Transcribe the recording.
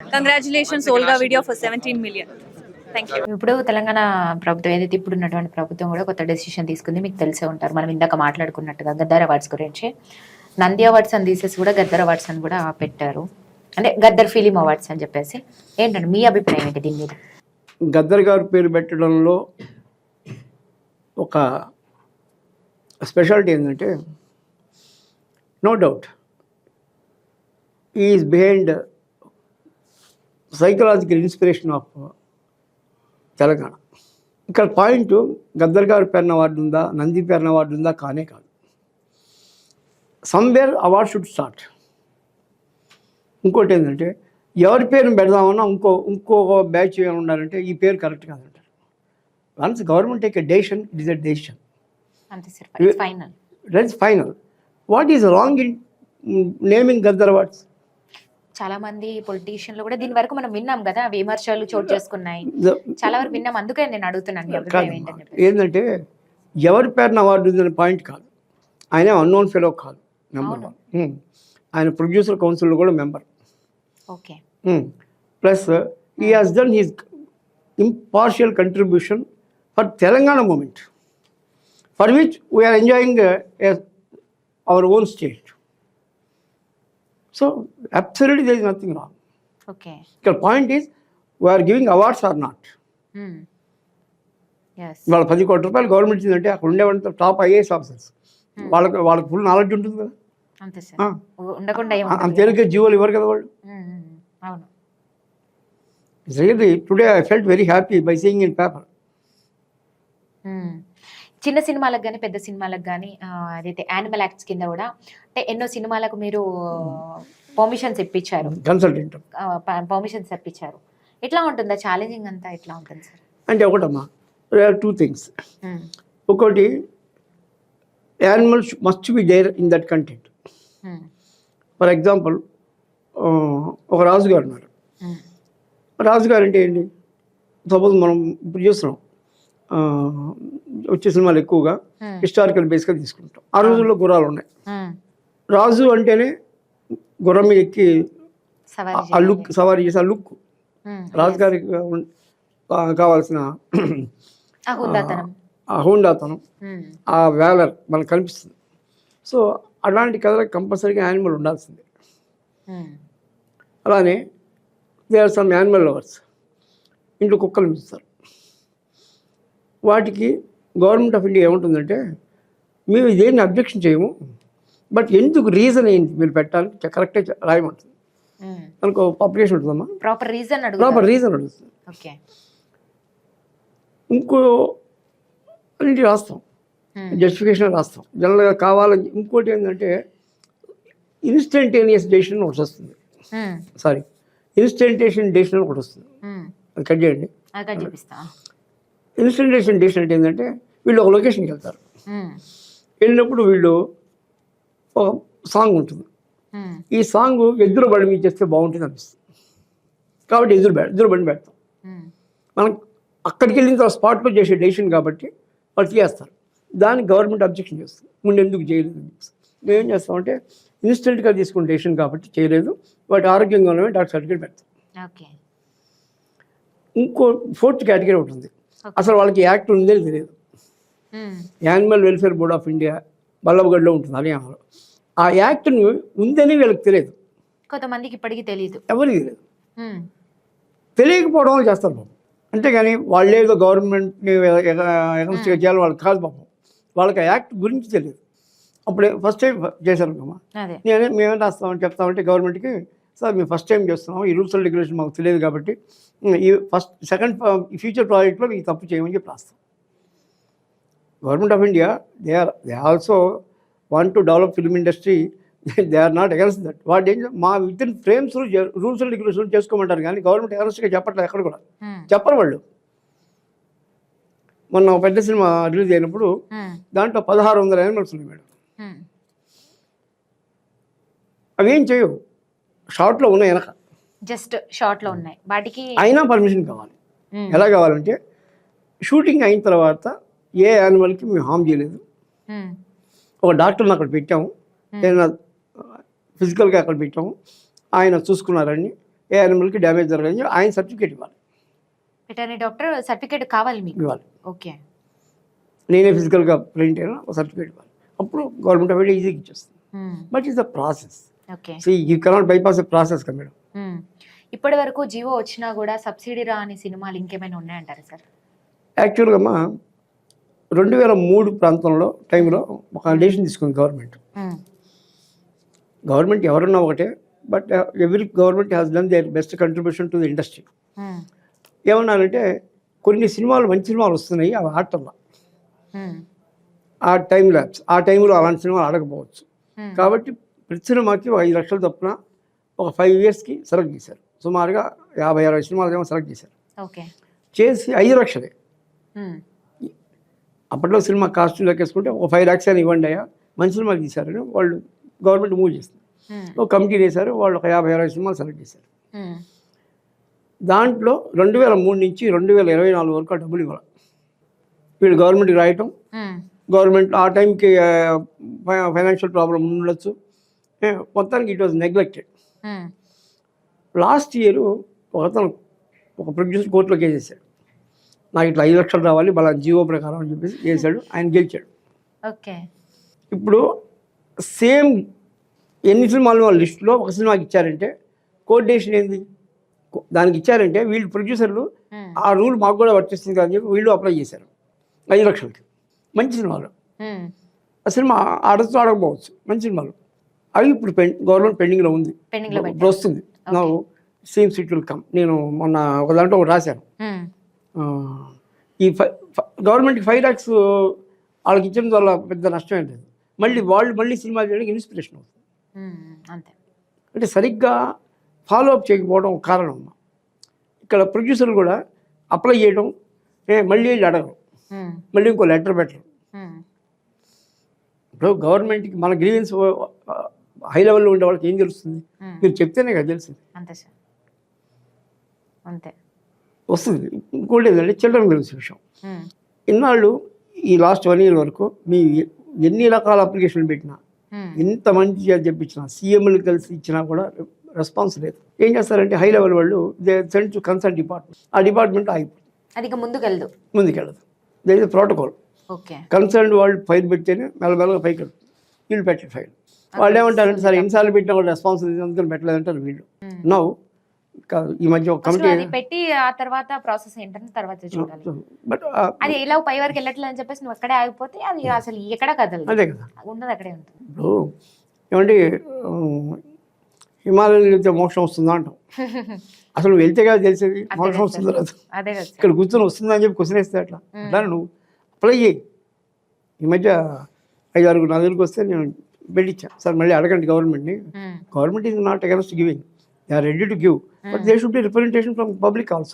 Congratulations, Olga video for 17 million. Thank you. ఇప్పుడు తెలంగాణ ప్రభుత్వం ఏదైతే ఇప్పుడు ఉన్నటువంటి ప్రభుత్వం కూడా కొత్త డెసిషన్ తీసుకుంది మీకు తెలిసే ఉంటారు. మనం ఇందాక మాట్లాడుకున్నట్టుగా గద్దర్ అవార్డ్స్ గురించి. నంది అవార్డ్స్ అని తీసేసి కూడా గద్దర్ అవార్డ్స్ అని కూడా పెట్టారు. అంటే గద్దర్ ఫిలిం అవార్డ్స్ అని చెప్పేసి. ఏంటంటే మీ అభిప్రాయం ఏంటి దీని మీద? గద్దర్ గారు పేరు పెట్టడంలో ఒక స్పెషాలిటీ ఏంటంటే no doubt is behind psychological inspiration of Telangana. ఇక్కడ పాయింట్ గద్దర్ గారి పేరున అవార్డు ఉందా నంది పేరున అవార్డు ఉందా కానే కాదు. Somewhere award should start. ఇంకోటి ఏంటంటే ఎవరి పేరుని పెడదామన్నా ఇంకో ఇంకో బ్యాచ్ ఏమైనా ఉండాలంటే ఈ పేరు కరెక్ట్ కాదంటారు. Once government take a decision it is a decision. Final that is final. What is wrong in naming Gaddar awards? చాలా మంది పొలిటీషియన్లు కూడా దీని వరకు మనం విన్నాం కదా విమర్శలు చోటు చేసుకున్నాయి. చాలా వరకు విన్నాం. అందుకే నేను అడుగుతున్నాను ఏంటంటే ఎవరి పేరున అవార్డు ఉందనే పాయింట్ కాదు. ఆయన అన్నోన్ ఫెలో కాదు నెంబర్ వన్ ఆయన ప్రొడ్యూసర్ కౌన్సిల్లో కూడా member okay. Plus he has done his impartial contribution for Telangana movement for which we're enjoying our own state so absolutely there is nothing wrong okay ఇక్కడ point is we're giving awards are not ఇవాళ పది కోట్ల రూపాయలు government ఇచ్చిందంటే అక్కడ ఉండేవాళ్ళంతా top IAS officers వాళ్ళకి వాళ్ళకి full knowledge ఉంటుంది కదా? అంతే సార్. ఆ. ఉండకుండా అంత ఏముంటుంది? తేలిక జీవోలు ఇవ్వరు కదా వాళ్ళు? Really today I felt very happy by seeing in paper. చిన్న సినిమాలకు కానీ పెద్ద సినిమాలకు కానీ అదైతే యానిమల్ యాక్ట్స్ కింద కూడా అంటే ఎన్నో సినిమాలకు మీరు పర్మిషన్స్ ఇప్పించారు. కన్సల్టెంట్ పర్మిషన్స్ ఇప్పించారు ఎట్లా ఉంటుందా? ఛాలెంజింగ్ అంతా ఎట్లా ఉంటుంది సార్? అంటే ఒకటమ్మా టూ థింగ్స్ మ్మ్. ఒకటి animals must be there in that content. For example ఒక రాజుగారు ఉన్నారు. మ్మ్. రాజుగారు అంటే ఏంటి? సపోజ్ మనం ఇప్పుడు చూస్తున్నాం వచ్చే సినిమాలు ఎక్కువగా. హిస్టారికల్ బేస్గా తీసుకుంటాం ఆ రోజుల్లో గుర్రాలు ఉన్నాయి. రాజు అంటేనే గుర్రం మీద ఎక్కి ఆ- లుక్ సవారీ చేసే ఆ లుక్. రాజుగారికి కావాల్సిన ఆ హోండాతనం. ఆ వేలర్ మనకు కనిపిస్తుంది సో అలాంటి కథలకు కంపల్సరీగా యానిమల్ ఉండాల్సిందే. అలానే they are some animal lovers ఇంట్లో కుక్కలు పెంచుతారు వాటికి గవర్నమెంట్ ఆఫ్ ఇండియా ఏముంటుందంటే మేము ఇదేంటి అబ్జెక్షన్ చేయము బట్ ఎందుకు రీజన్ ఏంటి మీరు పెట్టాలని కరెక్టే రాయమంటుంది. మనకు పబ్లికేషన్ ఉంటుందమ్మా. ప్రాపర్ రీజన్ ప్రాపర్ రీజన్ అడుగుతుంది. ఓకే. ఇంకో అన్నింటి రాస్తాం. జస్టిఫికేషన్ రాస్తాం. జనరల్గా కావాలని ఇంకోటి ఏంటంటే ఇన్స్టంటేనియస్ డెసిషన్ ఒకటి వస్తుంది. సారీ ఇన్స్టంటేషన్ డెసిషన్ ఒకటి వస్తుంది. అది కట్ చేయండి. ఇన్స్టంటేషన్ డెసిషన్ అంటే ఏంటంటే వీళ్ళు ఒక లొకేషన్కి వెళ్తారు. వెళ్ళినప్పుడు వీళ్ళు ఒక సాంగ్ ఉంటుంది. ఈ సాంగ్ ఎదురు బండి మీద చేస్తే బాగుంటుంది అనిపిస్తుంది. కాబట్టి ఎదురు ఎదురు బండి పెడతాం. మనం అక్కడికి వెళ్ళిన తర్వాత స్పాట్లో చేసే డెసిషన్ కాబట్టి వాళ్ళు చేస్తారు దానికి గవర్నమెంట్ అబ్జెక్షన్ చేస్తుంది. ముందు ఎందుకు చేయలేదు మేము ఏం చేస్తామంటే ఇన్స్టెంట్గా తీసుకున్న డెసిషన్ కాబట్టి చేయలేదు. వాటి ఆరోగ్యంగా ఉన్నవి డాక్టర్ సర్టిఫికేట్ పెడతాం. ఓకే. ఇంకో ఫోర్త్ కేటగిరీ ఉంటుంది అసలు వాళ్ళకి యాక్ట్ ఉందే తెలియదు. Animal welfare board of India బల్లభగడ్లో ఉంటుంది హర్యానాలో ఆ యాక్ట్ని ఉందని వీళ్ళకి తెలియదు. కొంతమందికి ఇప్పటికీ తెలియదు ఎవరికి తెలియదు. తెలియకపోవడం చేస్తారు పాపం. అంతేగాని వాళ్ళేదో గవర్నమెంట్ని ఎగనెస్ట్గా చేయాలి వాళ్ళకి కాదు పాపం. వాళ్ళకి ఆ యాక్ట్ గురించి తెలియదు అప్పుడే ఫస్ట్ టైం చేశారు అమ్మా నేనే మేమేం రాస్తామని చెప్తామంటే గవర్నమెంట్కి సార్ మేము ఫస్ట్ టైం చేస్తున్నాం ఈ రూల్స్ అండ్ రెగ్యులేషన్ మాకు తెలియదు కాబట్టి ఈ ఫస్ట్ సెకండ్ ఫ్యూచర్ ప్రాజెక్ట్లో మీకు తప్పు చేయమని చెప్పి రాస్తాం. Government of India they are they also want to develop film industry they are not against that what ఏం మా with in frames rules and regulation చేసుకోమంటారు కానీ గవర్నమెంట్ అగెన్స్ట్గా చెప్పట్లేదు ఎక్కడ కూడా. మ్మ్. చెప్పరు వాళ్ళు. మొన్న ఒక పెద్ద సినిమా రిలీజ్ అయినప్పుడు మ్మ్. దాంట్లో పదహారు వందల యానిమల్స్ ఉన్నాయి మేడం. మ్మ్. అవేం చేయవు. షార్ట్లో ఉన్నాయి వెనక. జస్ట్ షార్ట్లో ఉన్నాయి. వాటికి అయినా పర్మిషన్ కావాలి. ఎలా కావాలంటే షూటింగ్ అయిన తర్వాత ఏ యానిమల్కి మేము హామ్ చేయలేదు. ఒక డాక్టర్ని అక్కడ పెట్టాము. ఏదైనా ఫిజికల్గా అక్కడ పెట్టాము. ఆయన చూసుకున్నారని ఏ యానిమల్కి డ్యామేజ్ జరగదని చెప్పి ఆయన సర్టిఫికేట్ ఇవ్వాలి. వెటర్నరీ డాక్టర్ సర్టిఫికేట్ కావాలి మీకు? ఇవ్వాలి. ఓకే. నేనే ఫిజికల్గా ప్రింట్ అయినా ఒక సర్టిఫికేట్ ఇవ్వాలి. అప్పుడు గవర్నమెంట్ ఆఫ్ ఇండియా ఈజీగా ఇచ్చేస్తుంది. But is the process. So you cannot bypass process కదా మేడం ఇప్పటి వరకు జియో వచ్చినా కూడా సబ్సిడీ రాని సినిమాలు ఇంకేమైనా ఉన్నాయంటారా సార్ యాక్చువల్గా అమ్మా రెండు వేల మూడు ప్రాంతంలో టైంలో ఒక డెసిషన్ తీసుకుంది గవర్నమెంట్ గవర్నమెంట్ ఎవరన్నా ఒకటే but every government has done their best contribution to the industry ఏమన్నారంటే కొన్ని సినిమాలు మంచి సినిమాలు వస్తున్నాయి అవి ఆడటంలా ఆ టైం ల్యాబ్స్ ఆ టైంలో అలాంటి సినిమాలు ఆడకపోవచ్చు. కాబట్టి ప్రతి సినిమాకి ఒక ఐదు లక్షల తప్పున ఒక ఫైవ్ ఇయర్స్కి సెలెక్ట్ చేశారు. సుమారుగా యాభై అరవై సినిమాలు ఏమో సెలెక్ట్ చేశారు చేసి ఐదు లక్షలే. అప్పట్లో సినిమా కాస్ట్ లెక్కేసుకుంటే ఒక ఫైవ్ ల్యాక్స్ అని ఇవ్వండి అయ్యా. మంచి సినిమాలు తీశారని వాళ్ళు గవర్నమెంట్ మూవ్ చేస్తుంది ఒక కమిటీ వేశారు వాళ్ళు ఒక యాభై అరవై సినిమాలు సెలెక్ట్ చేశారు. దాంట్లో రెండు వేల మూడు నుంచి రెండు వేల ఇరవై నాలుగు వరకు ఆ డబ్బులు ఇవ్వాలి. వీళ్ళు గవర్నమెంట్కి రాయటం. గవర్నమెంట్ ఆ టైంకి ఫైనాన్షియల్ ప్రాబ్లం ఉండొచ్చు. మొత్తానికి it was neglected. Last year ఒకతను ఒక ప్రొడ్యూసర్ కోర్టులో కేసేసాడు నాకు ఇట్లా ఐదు లక్షలు రావాలి బలా జీవో ప్రకారం అని చెప్పేసి చేశాడు ఆయన గెలిచాడు. ఓకే. ఇప్పుడు సేమ్ ఎన్ని సినిమాలు వాళ్ళ లిస్టులో ఒక సినిమాకి ఇచ్చారంటే కోఆర్డినేషన్ ఏంది? దానికి ఇచ్చారంటే వీళ్ళు ప్రొడ్యూసర్లు ఆ రూల్ మాకు కూడా వర్తిస్తుంది కదా అని చెప్పి వీళ్ళు అప్లై చేశారు. ఐదు లక్షలకి. మంచి సినిమాలు. ఆ సినిమా ఆడచ్చు ఆడకపోవచ్చు. మంచి సినిమాలు. అవి ఇప్పుడు గవర్నమెంట్ పెండింగ్లో ఉంది. ఇప్పుడు వస్తుంది. నా సేమ్ సీట్ విల్ కమ్ నేను మొన్న ఒక దాంట్లో రాశాను. ఈ ఫై గవర్నమెంట్కి ఫైవ్ ల్యాక్స్ వాళ్ళకి ఇచ్చిన వల్ల పెద్ద నష్టం లేదు. మళ్ళీ వాళ్ళు మళ్ళీ సినిమా చేయడానికి ఇన్స్పిరేషన్ అవుతుంది అంతే. అంటే సరిగ్గా ఫాలో అప్ చేయకపోవడం ఒక కారణం ఇక్కడ ప్రొడ్యూసర్లు కూడా అప్లై చేయడం ఏ మళ్ళీ వెళ్ళి అడగరు మళ్ళీ ఇంకో లెటర్ పెట్టరు ఇప్పుడు గవర్నమెంట్కి మన గ్రీవెన్స్ హై లెవెల్లో ఉండే వాళ్ళకి ఏం తెలుస్తుంది? మీరు చెప్తేనే కదా తెలిసింది అంతే సార్. అంతే. వస్తుంది. ఇంకోటి ఏంటంటే చిల్డ్రన్ తెలిసిన విషయం ఇన్నాళ్ళు ఈ లాస్ట్ వన్ ఇయర్ వరకు మీ ఎన్ని రకాల అప్లికేషన్లు పెట్టినా ఎంత మంచి అని చెప్పించినా సీఎంలు కలిసి ఇచ్చినా కూడా రెస్పాన్స్ లేదు. ఏం చేస్తారంటే హై లెవెల్ వాళ్ళు they send to concern department. ఆ డిపార్ట్మెంట్ ఆగిపోతుంది. అది ముందుకెళ్ళదు ముందుకెళ్ళదు దే ఇస్ ప్రోటోకాల్. కన్సర్న్ వాళ్ళు ఫైల్ పెడితేనే మెల్లమెల్లగా పైకి వెళ్తుంది. వీళ్ళు పెట్టే ఫైల్. వాళ్ళు ఏమంటారంటే సరే ఎన్నిసార్లు పెట్టినా రెస్పాన్స్ అందుకని పెట్టలేదంటారు వీళ్ళు. నౌ. ఈ మధ్య ఒక కమిటీ అది పెట్టి ఆ తర్వాత ప్రాసెస్ ఏంటని తర్వాత చూడాలి. బట్ అది ఇలా పై వరకు వెళ్ళట్లేదు అని చెప్పేసి నువ్వు అక్కడే ఆగిపోతే అది అసలు ఎక్కడ కదలదు. అదే కదా. ఉన్నది అక్కడే ఉంటుంది. ఇప్పుడు ఏమంటే హిమాలయం వెళ్తే మోక్షం వస్తుందా అంటాం. అసలు నువ్వు వెళ్తే కదా తెలిసేది మోక్షం వస్తుందో రాదు అదే కదా సార్. ఇక్కడ కూర్చొని వస్తుందా అని చెప్పి క్వశ్చన్ వేస్తే అట్లా. అట్లా నువ్వు అప్లై చేయి. ఈ మధ్య ఐదు ఆరుగురు నా దగ్గరికి వస్తే నేను పెట్టించా సార్ మళ్ళీ అడగండి గవర్నమెంట్ని. Government is not against giving. They are ready to give. But they should be representation from public also.